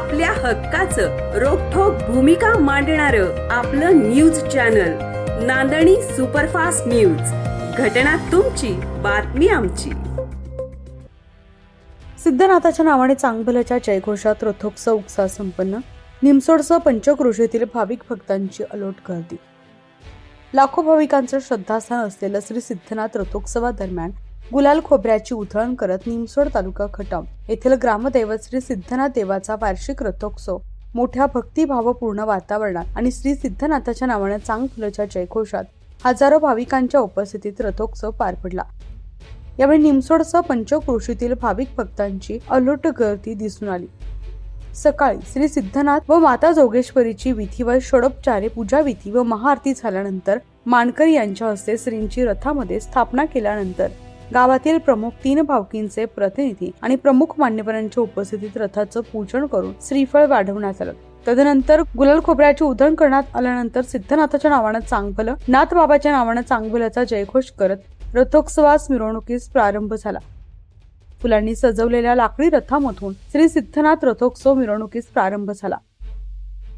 आपल्या हक्काचं रोखोक भूमिका मांडणार आपलं news channel Nandani superfast news. घटना तुमची बातमी आमची. सिद्धनाथाच्या नावाने चांगभल्याच्या जयघोषात रथोत्सव उत्साह संपन्न निमसोडसह पंचक्रोशीतील भाविक भक्तांची अलोट गर्दी. लाखो भाविकांचं श्रद्धास्थान असलेलं श्री सिद्धनाथ रथोत्सवादरम्यान गुलाल खोबऱ्याची उधळण करत निमसोड तालुका खटम. येथील ग्रामदैवत श्री सिद्धनाथ देवाचा वार्षिक रथोत्सव. मोठ्या भक्तिभावपूर्ण वातावरणात आणि श्री सिद्धनाथाच्या नावाने चांगफुलाच्या जयघोषात हजारो भाविकांच्या उपस्थितीत रथोत्सव पार पडला. यावेळी निमसोडसह पंचक्रोशीतील भाविक भक्तांची अलोट गर्दी दिसून आली. सकाळी श्री सिद्धनाथ व माता जोगेश्वरीची विधीवर षडोपचारे पूजा विधी व महाआरती झाल्यानंतर मानकरी यांच्या हस्ते श्रींची रथामध्ये स्थापना केल्यानंतर गावातील प्रमुख तीन भावकींचे प्रतिनिधी आणि प्रमुख मान्यवरांच्या उपस्थितीत रथाचं पूजन करून श्रीफळ वाढवण्यात आलं. तदनंतर गुलाल खोबऱ्याचे उधळण करण्यात आल्यानंतर सिद्धनाथाच्या नावानं चांगभलं नाथबाबाच्या नावानं चांगभल्याचा जयघोष करत रथोत्सवास मिरवणुकीस प्रारंभ झाला. फुलांनी सजवलेल्या लाकडी रथामधून श्री सिद्धनाथ रथोत्सव मिरवणुकीस प्रारंभ झाला.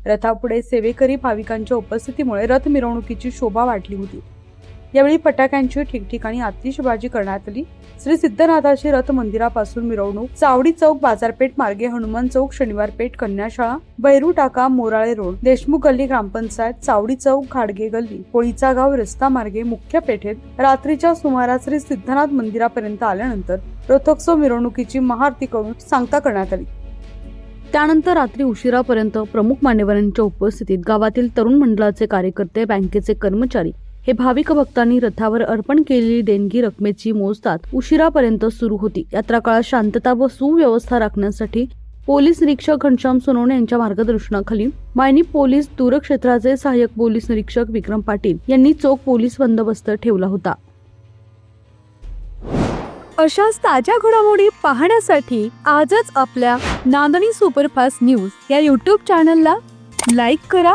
रथापुढे सेवेकरी भाविकांच्या उपस्थितीमुळे रथ मिरवणुकीची शोभा वाढली होती. यावेळी फटाक्यांची ठिकठिकाणी आतिषबाजी करण्यात आली. श्री सिद्धनाथाची रथ मंदिरापासून मिरवणूक चावडी चौक बाजारपेठ मार्गे हनुमान चौक शनिवार पेठ कन्याशाळा बैरू टाका मोराळे रोड देशमुख गल्ली ग्रामपंचायत चावडी चौक घाडगे गल्ली कोळीचा गाव रस्ता मार्गे मुख्य पेठेत रात्रीच्या सुमारास श्री सिद्धनाथ मंदिरापर्यंत आल्यानंतर रथोत्सव मिरवणुकीची महाआरती करून सांगता करण्यात आली. त्यानंतर रात्री उशिरापर्यंत प्रमुख मान्यवरांच्या उपस्थितीत गावातील तरुण मंडळाचे कार्यकर्ते बँकेचे कर्मचारी हे भाविक भक्तांनी रथावर अर्पण केलेली देणगी रकमेची मोजतात उशिरापर्यंत सुरू होती. यात्रा काळात शांतता व सुव्यवस्था राखण्यासाठी पोलीस निरीक्षक घनश्याम सोनवणे यांच्या मार्गदर्शनाखाली मायनी पोलीस दूरक्षेत्राचे सहाय्यक पोलीस निरीक्षक विक्रम पाटील यांनी चोख पोलीस बंदोबस्त ठेवला होता. अशाच ताज्या घडामोडी पाहण्यासाठी आजच आपल्या नांदणी सुपरफास्ट न्यूज या यूट्यूब चॅनलला लाईक करा.